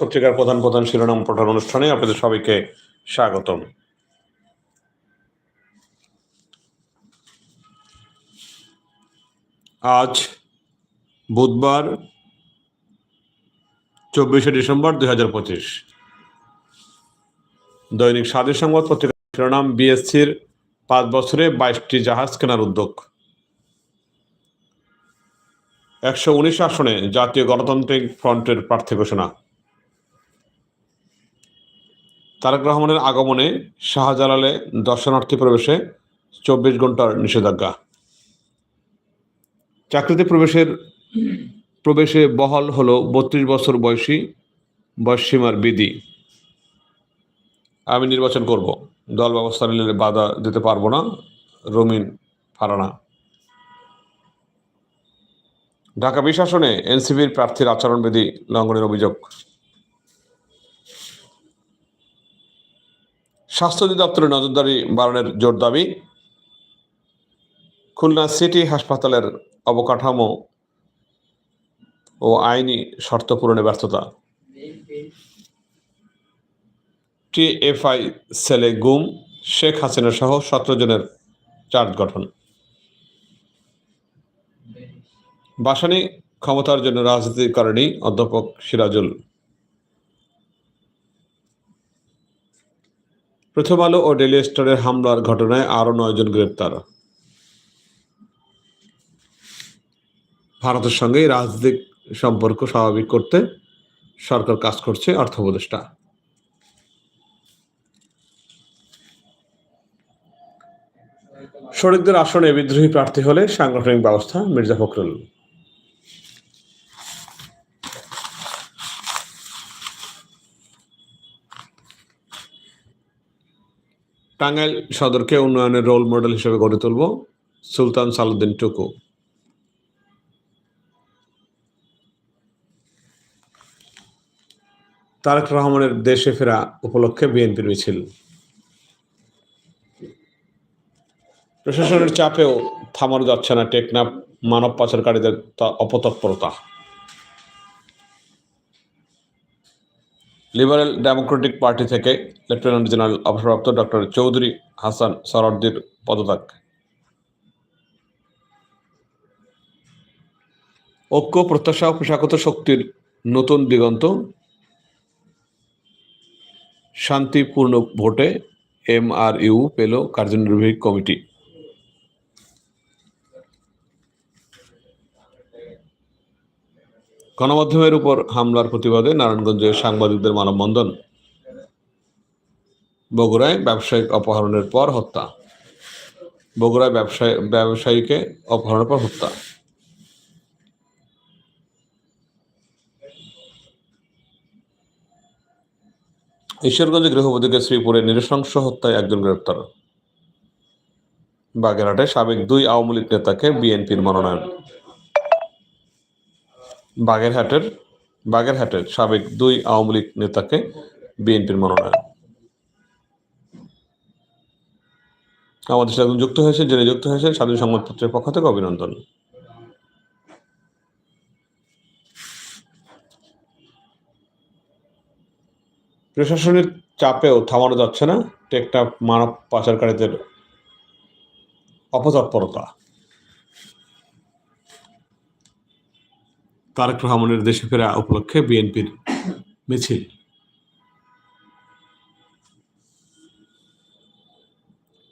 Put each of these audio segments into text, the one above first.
পত্রিকার প্রধান প্রধান শিরোনাম পঠার অনুষ্ঠানে আপনাদের সবাইকে স্বাগতম। আজ বুধবার, চব্বিশে ডিসেম্বর দুই হাজার পঁচিশ। দৈনিক স্বাধীন সংবাদ পত্রিকার শিরোনাম, বিএসসির পাঁচ বছরে বাইশটি জাহাজ কেনার উদ্যোগ। একশো উনিশ আসনে জাতীয় গণতান্ত্রিক ফ্রন্টের প্রার্থী ঘোষণা। তারেক রহমানের আগমনে শাহজালালে দর্শনার্থী প্রবেশে চব্বিশ ঘণ্টার নিষেধাজ্ঞা। চাকরিতে প্রবেশের প্রবেশে বহাল হলো বত্রিশ বছর বয়সী বয়সীমার বিধি। আমি নির্বাচন করব। দল ব্যবস্থা নিলে বাধা দিতে পারব না। রমিন ফারানা। ঢাকা বিশ আসনে এনসিবির প্রার্থীর আচরণবিধি লঙ্ঘনের অভিযোগ। স্বাস্থ্য অধিদপ্তরের নজরদারি বাড়ানোর জোর দাবি। খুলনা সিটি হাসপাতালের অবকাঠামো ও আইনি শর্ত পূরণে ব্যর্থতা। টিএফআই সেলে গুম, শেখ হাসিনা সহ সতেরো জনের চার্জ গঠন। বাসানি ক্ষমতার জন্য রাজনীতি করেনি অধ্যাপক সিরাজুল প্রথম আলো ও ডেলি স্টারের হামলার ঘটনায় আরও নয়জন গ্রেপ্তার। ভারতের সঙ্গে রাজনৈতিক সম্পর্ক স্বাভাবিক করতে সরকার কাজ করছে অর্থ উপদেষ্টা। শরিকদের আসনে বিদ্রোহী প্রার্থী হলে সাংগঠনিক ব্যবস্থা মির্জা ফখরুল। টাঙ্গাইল সদরকে উন্নয়নের রোল মডেল হিসেবে গড়ে তুলব সুলতান সালুদ্দিন টুকু। তারেক রহমানের দেশে ফেরা উপলক্ষে বিএনপির মিছিল। প্রশাসনের চাপেও থামানো যাচ্ছে না টেকনাফ মানব পাচারকারীদের অপতৎপরতা। লিবারেল ডেমোক্রেটিক পার্টি থেকে লেফটেন্যান্ট জেনারেল অবসরপ্রাপ্ত ডক্টর চৌধুরী হাসান সরদ্দির পদত্যাগ। ঐক্য, প্রত্যাশা পেশাগত শক্তির নতুন দিগন্ত। শান্তিপূর্ণ ভোটে এম আর ইউ পেল কার্যনির্বাহী কমিটি। গণমাধ্যমের উপর হামলার প্রতিবাদে নারায়ণগঞ্জে সাংবাদিকদের মানববন্ধন। বগুড়ায় ব্যবসায়িক অপহরণের পর হত্যা। বগুড়ায় ব্যবসায়ী ব্যবসায়ীকে অপহরণের পর হত্যা। ঈশ্বরগঞ্জে গৃহবধূকে শ্রীপুরে নৃশংস হত্যায় একজন গ্রেপ্তার। বাগেরহাটে সাবেক দুই আওয়ামী লীগ নেতাকে বিএনপির মনোনয়ন। বাগেরহাটের বাগেরহাটের সাবেক দুই আওয়ামী লীগ নেতাকে বিএনপির মনোনয়ন। আমাদের সাথে যুক্ত হয়েছে জেনে যুক্ত হয়েছে স্বাধীন সংবাদপত্রের পক্ষ থেকে অভিনন্দন। প্রশাসনের চাপেও থামানো যাচ্ছে না টেকটা মানব পাচারকারীদের অপতৎপরতা। তারেক রহমানের দেশে ফেরা উপলক্ষে বিএনপির মিছিল।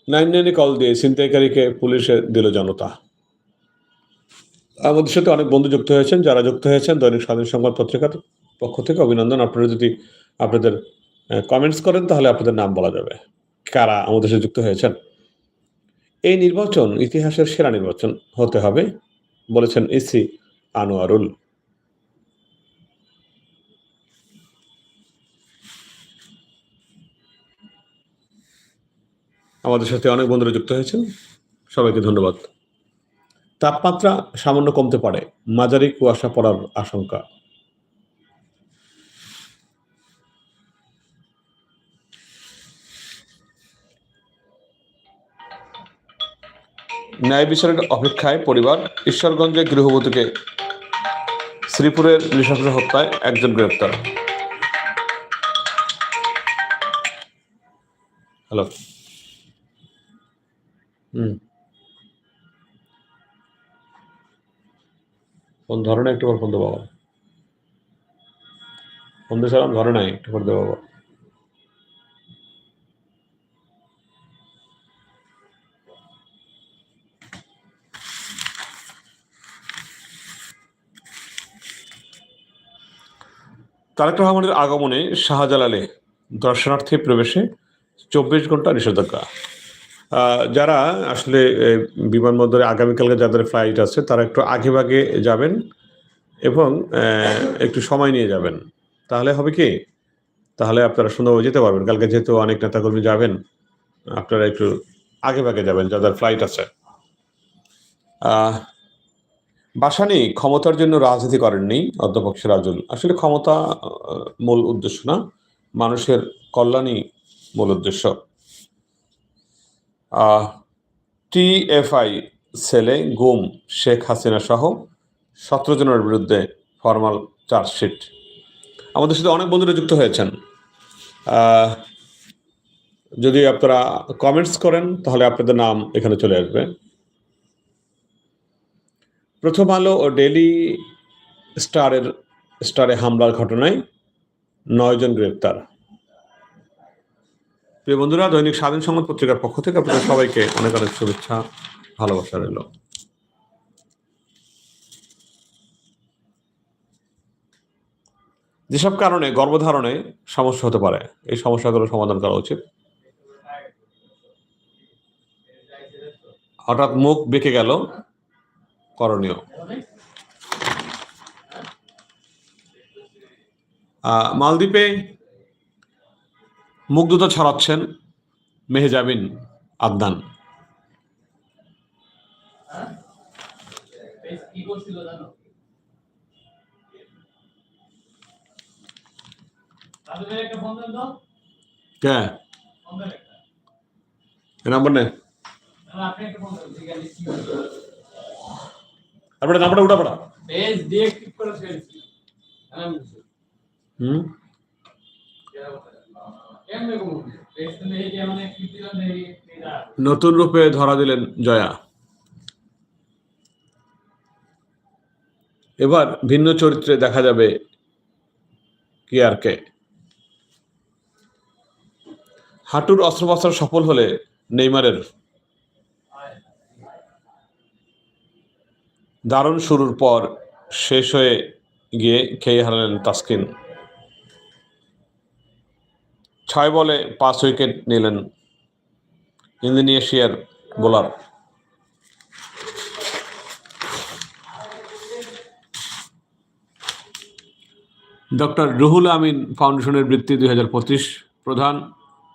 নাইন নাইনে কল দিয়ে ছিনতাইকারীকে পুলিশে দিল জনতা। আমাদের সাথে অনেক বন্ধু যুক্ত হয়েছেন, যারা যুক্ত হয়েছেন, দৈনিক স্বাধীন সংবাদ পত্রিকার পক্ষ থেকে। অভিনন্দন, আপনারা যদি আপনাদের কমেন্টস করেন, তাহলে আপনাদের নাম বলা যাবে। কারা আমাদের সাথে যুক্ত হয়েছেন? এই নির্বাচন ইতিহাসের সেরা নির্বাচন হতে হবে, বলেছেন ইসি আনোয়ারুল। আমাদের সাথে অনেক বন্ধুরা যুক্ত হয়েছেন। সবাইকে ধন্যবাদ। তাপমাত্রা সামান্য কমতে পারে। মাঝারি কুয়াশা পড়ার আশঙ্কা। ন্যায় বিচারের অপেক্ষায় পরিবার ঈশ্বরগঞ্জে গৃহবধূকে শ্রীপুরের নিঃশ্বাস হত্যায় একজন গ্রেপ্তার। হ্যালো। ফোন ধরে না একটু পর ফোন দেবো বাবা ফোন দিয়েছিলাম, ধরে নাই একটু পর দেবো বাবা তারেক রহমানের আগমনে শাহজালালে দর্শনার্থী প্রবেশে চব্বিশ ঘণ্টা নিষেধাজ্ঞা। যারা আসলে বিমানবন্দরে আগামীকালকে যাদের ফ্লাইট আছে, তারা একটু আগে ভাগে যাবেন এবং একটু সময় নিয়ে যাবেন। তাহলে হবে কি? তাহলে আপনারা সুন্দরভাবে যেতে পারবেন। কালকে যেহেতু অনেক নেতাকর্মী যাবেন, আপনারা একটু আগে ভাগে যাবেন যাদের ফ্লাইট আছে। বাসানি ক্ষমতার জন্য রাজনীতি করেননি অধ্যাপক সিরাজুল আসলে ক্ষমতা মূল উদ্দেশ্য না, মানুষের কল্যাণই মূল উদ্দেশ্য। টিএফআই সেলে গুম শেখ হাসিনা সহ সতেরো জনের বিরুদ্ধে ফর্মাল চার্জশিট। আমাদের সাথে অনেক বন্ধুরা যুক্ত হয়েছেন। যদি আপনারা কমেন্টস করেন, তাহলে আপনাদের নাম এখানে চলে আসবে। প্রথম আলো ও ডেলি স্টারের, স্টারে হামলার ঘটনায় নয়জন গ্রেপ্তার। প্রিয় বন্ধুরা, দৈনিক স্বাধীন সংবাদ পত্রিকার পক্ষ থেকে আপনাদের সবাইকে অনেক অনেক শুভেচ্ছা, ভালোবাসা রইল। যেসব কারণে গর্ভধারণে সমস্যা হতে পারে, এই সমস্যাগুলো সমাধান করা উচিত। হঠাৎ মুখ বেঁকে গেল, করণীয়। মালদ্বীপে মুগ্ধতা ছড়াচ্ছেন মেহজাবিন আদনান। কি? নাম্বার না, আপনি একটা ফোন দেন ঠিক আছে কি হলো? তারপরে নাম্বারটা উঠা পড়া পেজ ডিএক্টিভ করে ফেলছি হুম নতুন রূপে ধরা দিলেন জয়া। এবার ভিন্ন চরিত্রে দেখা যাবে কি আর কে। হাঁটুর অস্ত্রোপচার সফল হলে নেইমারের। দারুণ শুরুর পর শেষ হয়ে গিয়ে খেয়ে হারালেন তাসকিন। ছয় বলে পাঁচ উইকেট নিলেন ইন্দোনেশিয়ার বোলার। ডক্টর রুহুল আমিন ফাউন্ডেশনের বৃত্তি দুই হাজার পঁচিশ প্রধান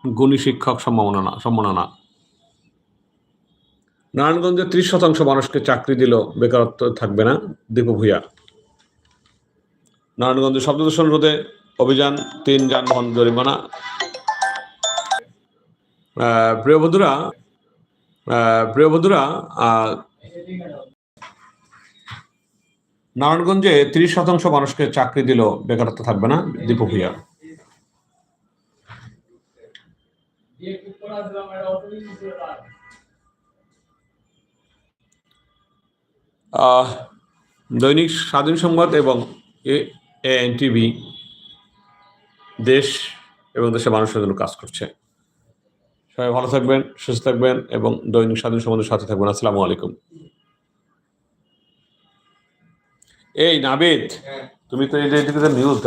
গুণী শিক্ষক সম্মাননা সম্মাননা। নারায়ণগঞ্জে ত্রিশ শতাংশ মানুষকে চাকরি দিল বেকারত্ব থাকবে না দীপু ভূঁইয়া। নারায়ণগঞ্জে শব্দ দূষণ রোধে অভিযান, তিন যানবাহন জরিমানা প্রিয় বন্ধুরা প্রিয় বন্ধুরা নারায়ণগঞ্জে ত্রিশ শতাংশ মানুষকে চাকরি দিল বেকারত্ব থাকবে না দীপু ভূঁইয়া। ডিএক্টিভ করা দিলাম এটা অটোমেটিক নিচে তার আহ, দৈনিক স্বাধীন সংবাদ এবং এএন টিভি দেশ এবং দেশের মানুষের জন্য কাজ করছে। সবাই ভালো থাকবেন সুস্থ থাকবেন এবং দৈনিক স্বাধীন সম্বন্ধে সাথে থাকবেন। আসসালামু আলাইকুম। এই নাবিদ তুমি তো এই যে নিউজ